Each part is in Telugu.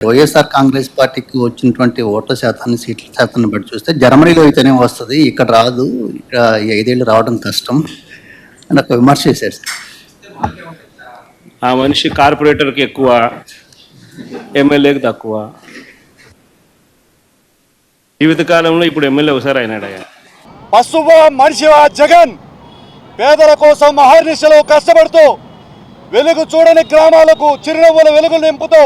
వైఎస్ఆర్ కాంగ్రెస్ పార్టీకి వచ్చినటువంటి ఓట్ల శాతాన్ని సీట్ల శాతాన్ని బట్టి చూస్తే జర్మనీలో అయితేనే వస్తుంది ఇక్కడ రాదు ఇక్కడ ఐదేళ్ళు రావడం కష్టం అని ఒక విమర్శ చేశారు సార్. ఆ మనిషి కార్పొరేటర్కి ఎక్కువ ఎమ్మెల్యేకి తక్కువ. జీవితకాలంలో ఇప్పుడు ఎమ్మెల్యే ఒకసారి అయినాడయ్యా పశువ మనిషివా జగన్? పేదల కోసం అహర్నిశలు కష్టపడుతూ వెలుగు చూడని గ్రామాలకు చిరునవ్వుల వెలుగులు నింపుతూ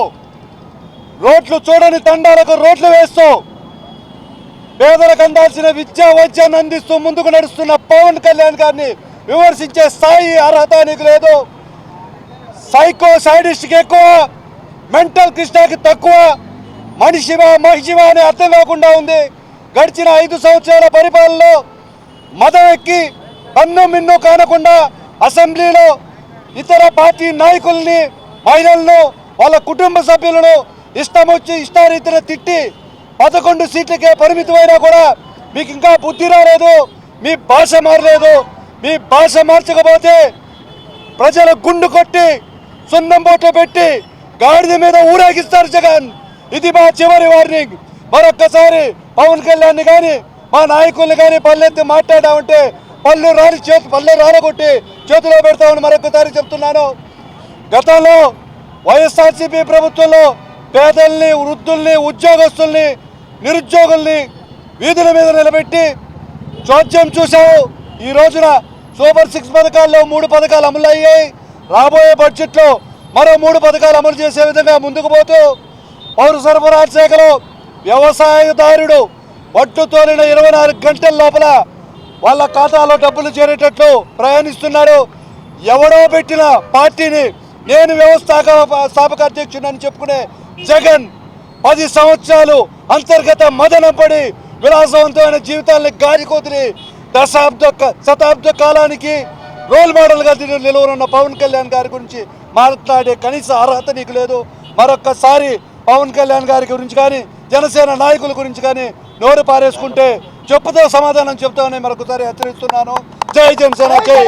రోడ్లు చూడని తండాలకు రోడ్లు వేస్తూ పేదలకు అందాల్సిన విద్యా వైద్యాన్ని అందిస్తూ ముందుకు నడుస్తున్న పవన్ కళ్యాణ్ గారిని విమర్శించే స్థాయి అర్హత నీకు లేదు. సైకో సైడిస్ట్కి ఎక్కువ మెంటల్ కృష్ణకి తక్కువ మనిషివా మహిషివా అని అర్థం కాకుండా ఉంది. గడిచిన ఐదు సంవత్సరాల పరిపాలనలో మదం ఎక్కి కన్ను మిన్ను కానకుండా అసెంబ్లీలో ఇతర పార్టీ నాయకుల్ని మహిళలను వాళ్ళ కుటుంబ సభ్యులను ఇష్టం వచ్చి ఇష్టారీతిన తిట్టి పదకొండు సీట్లకే పరిమితమైనా కూడా మీకు ఇంకా బుద్ధి రాలేదు మీ భాష మారలేదు మీ భాష మార్చకపోతే ప్రజల గుండు కొట్టి సున్నం బోట్లు పెట్టి గాడిద మీద ఊరేగిస్తారు జగన్. ఇది మా చివరి వార్నింగ్. మరొక్కసారి పవన్ కళ్యాణ్ కానీ మా నాయకుల్ని కానీ పల్లెత్తి మాట్లాడామంటే పళ్ళు రాని చేతి పళ్ళు రాలగొట్టి చేతిలో పెడతామని మరొకసారి చెప్తున్నాను. గతంలో వైఎస్ఆర్సీపీ ప్రభుత్వంలో పేదల్ని వృద్ధుల్ని ఉద్యోగస్తుల్ని నిరుద్యోగుల్ని వీధుల మీద నిలబెట్టి చోద్యం చూశావు. ఈ రోజున సూపర్ సిక్స్ పథకాల్లో మూడు పథకాలు అమలు అయ్యాయి రాబోయే బడ్జెట్లో మరో మూడు పథకాలు అమలు చేసే విధంగా ముందుకు పోతూ పౌర సరఫరా శాఖలో వ్యవసాయదారుడు పట్టు తోలిన ఇరవై నాలుగు గంటల లోపల వాళ్ళ ఖాతాలో డబ్బులు చేరేటట్లు ప్రయాణిస్తున్నారు ఎవడో పెట్టిన పార్టీని నేను వ్యవస్థాపక స్థాపక అధ్యక్షుడని చెప్పుకునే జగన్ పది సంవత్సరాలు అంతర్గత మదనపడి విలాసవంతమైన జీవితాన్ని గాలి దశాబ్ద శతాబ్ద కాలానికి రోల్ మోడల్గా దిని- నిలువనున్న పవన్ కళ్యాణ్ గారి గురించి మాట్లాడే కనీస అర్హత నీకు లేదు. మరొక్కసారి పవన్ కళ్యాణ్ గారి గురించి కానీ జనసేన నాయకుల గురించి కానీ నోరు పారేసుకుంటే చెప్పుతో సమాధానం చెప్తామని మరొకసారి హెచ్చరిస్తున్నాను. జై జనసేన జై!